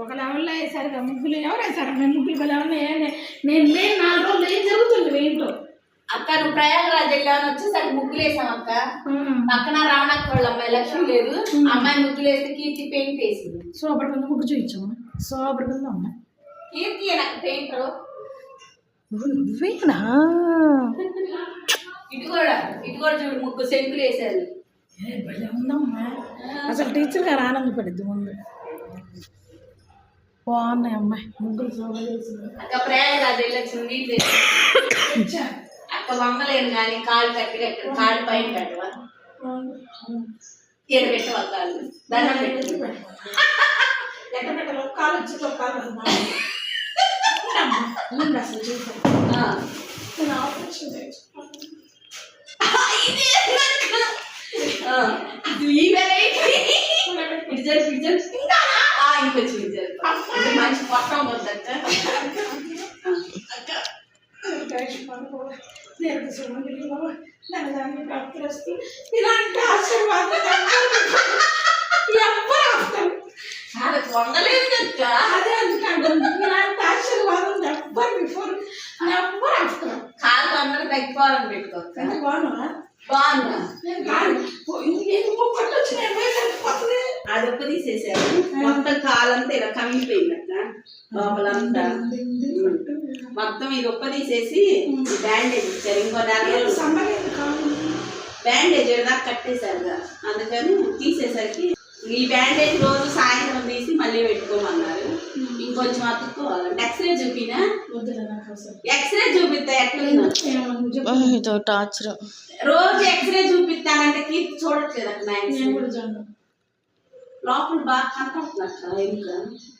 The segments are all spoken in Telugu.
ఒక లెవెల్లో వేసారు ముగ్గులు ఎవరు వేసారు మేము ముగ్గులు లెవెల్లో వేయలే నేను లేని నాలుగు రోజులు ఏం జరుగుతుంది ఇంట్లో? అక్క నువ్వు ప్రయాగరాజ్ వెళ్ళావని వచ్చేసరికి ముగ్గులు వేసాం అక్క. పక్కన రావణక్క వాళ్ళ అమ్మాయి లక్ష్మి లేదు. అమ్మాయి ముగ్గులు వేస్తే కీర్తి పెయింట్ వేసింది. సోపటి కింద ముగ్గు చూపించాము సోపటి కింద అమ్మాయి కీర్తి నాకు పెయింటర్ నువ్వేనా ఇటు కూడా ఇటు కూడా చూడు ముగ్గు శంకులు వేసారు అసలు టీచర్ గారు ఆనందపడిద్ది ముందు. బాగున్నాయి అమ్మాయి ముగ్గురు అక్క ప్రయాగరాజ్ వెళ్ళొచ్చిన నీళ్ళు అక్క బొమ్మలేను కానీ కాళ్ళు కట్టి కట్టి కాళ్ళు పైన కట్టవా పెట్టవా కాళ్ళు దండం పెట్టు. ఎక్కడ పెట్టాలో? కాలు వచ్చి కాలు అసలు చూసాను ఆపరేషన్ ఇది. ఇటు జరుపు, ఇటు జరుపు. ఇంకానా? ఆ, ఇంకొంచెం ఇటు జరుపు. ఇది మంచి పొట్టం వద్దక్క ఇలాంటి ఆశీర్వాదం ఎవ్వరు ఆపుతారు చాలా వండలేదు అక్క అదే అందుకంటే ఇలాంటి ఆశీర్వాదం ఎవ్వరు బిఫోర్ ఎవ్వరు ఆపుతారు కాళ్ళు అందరూ తగ్గిపోవాలని పెట్టుకోక్క ఎంత బాగున్నా తీసేసారు మొత్తం కాలంతా ఇలా కమిలిపోయింది లోపలంతా. మొత్తం ఇది తీసేసి బ్యాండేజ్ ఇచ్చారు. ఇంకో కాదు బ్యాండేజ్ దాకా కట్టేశారుగా అందుకని తీసేసరికి ఈ బ్యాండేజ్ రోజు సాయంత్రం తీసి మళ్ళీ పెట్టుకోమన్నారు. ఇంకొంచెం అతుక్కోవాలంటే ఎక్స్రే చూపినా? ఎక్స్రే చూపిస్తా. ఇదో టార్చర్. రోజు ఎక్స్రే చూపిస్తానంటే కీర్తి చూడట్లేదు అక్కడ నా నేను X-ray. కూడా చూడను. లోపల బాగా కనపడుతున్నట్టు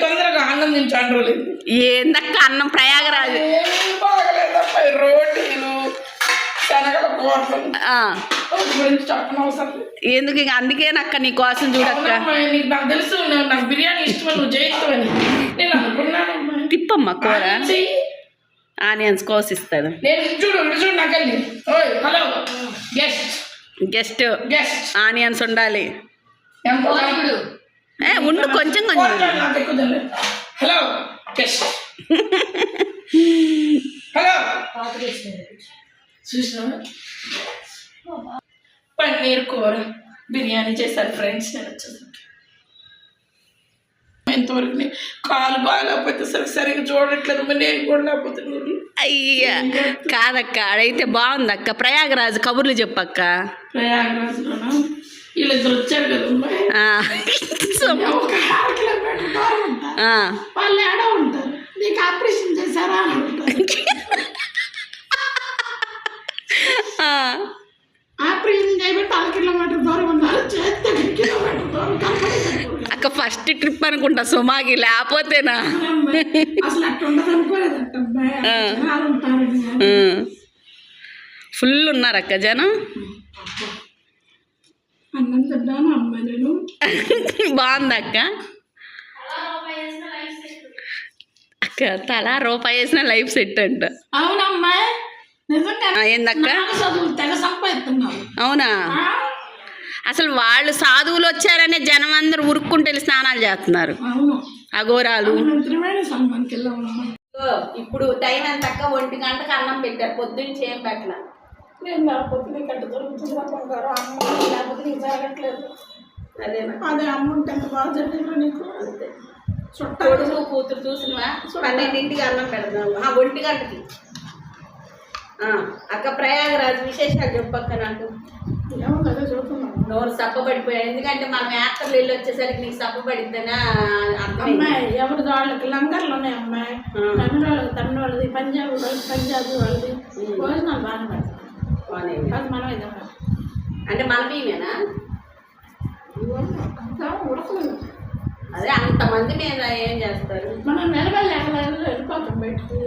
తొందరగా ఆనందించండి రోజు ఏందక్క అన్నం ప్రయాగరాజు? రోటీలు శనగల కూరలు. గురించి చెప్పనవసరం. ఎందుకు ఇక అందుకేనక్క నీ కోసం చూడక్క? నీకు నాకు తెలుసు నాకు బిర్యానీ ఇష్టమని నువ్వు చేయిస్తావని నేను అనుకున్నానమ్మా తిప్పమ్మ కూర. ఆనియన్స్ కోసిస్తాను. నేను చూడు ఇటు చూడు ఓయ్ hello. Guest guest. Guest. Onions ఉండాలి. ఏ ఉండు కొంచెం కొంచెం. హలో గెస్ట్ హలో చూసినావా? పన్నీర్ కూర బిర్యానీ చేశారు ఫ్రెండ్స్ నేను వచ్చేసరికి. ఎంతవరకు కాలు బాగాలేకపోతే సరే సరిగ్గా చూడట్లేదు మరి నేను కూడా లేకపోతే నువ్వు అయ్యా. కాదక్క అడైతే బాగుందక్క. ప్రయాగరాజు కబుర్లు చెప్పక్క. ప్రయాగరాజ్లోన? వీళ్ళిద్దరు వచ్చారు కదా. వాళ్ళు ఉంటారు. నీకు ఆపరేషన్ చేశారా అని. ఆపరేషన్ ఉన్నారు అక్క ఫస్ట్ ట్రిప్ అనుకుంటా సుమాకి లేకపోతేనా. ఫుల్ జనం? అన్నం తింటాను అమ్మాయి నేను. బాగుందక్క అక్క తలా రూపాయి వేసిన లైఫ్ సెట్ అంట. అవునమ్మా. ఏందక్క? అవునా? అసలు వాళ్ళు సాధువులు వచ్చారనే జనం అందరూ ఉరుక్కుంటూ వెళ్ళి స్నానాలు చేస్తున్నారు. అవును. అఘోరాలు. ఇప్పుడు టైం ఎంత అక్క ఒంటి గంటకు అన్నం పెట్టారు. పొద్దున్న ఏం పెట్టలా? నేను దొరుకుతుంది అమ్మ జరగట్లేదు. అదే అమ్మ ఉంటే ఎంత బాగా జరిగిందో నీకు? అంతే. చుట్టాలు కొడుకు కూతురు చూసినవా? పన్నెండింటికి అన్నం పెడదాం ఆ ఒంటి గంటకి. అక్క ప్రయాగరాజు విశేషాలు చెప్పక్క నాకు. నోరు సప్పబడిపోయా ఎందుకంటే మనం యాత్రలు వెళ్ళి వచ్చేసరికి నీకు సప్పబడిద్దనా అమ్మాయి ఎవరి వాళ్ళకి లంగర్లు ఉన్నాయి అమ్మాయి. తమిళ వాళ్ళకి తమిళ వాళ్ళది పంజాబ్ వాళ్ళది పంజాబ్ వాళ్ళది భోజనాలు బాగానే. అది మనం అంటే మన ఉడకలేదు. అదే అంతమంది మీద ఏం చేస్తారు? మనం నిలబడి వెళ్ళిపోతాం బయటకు.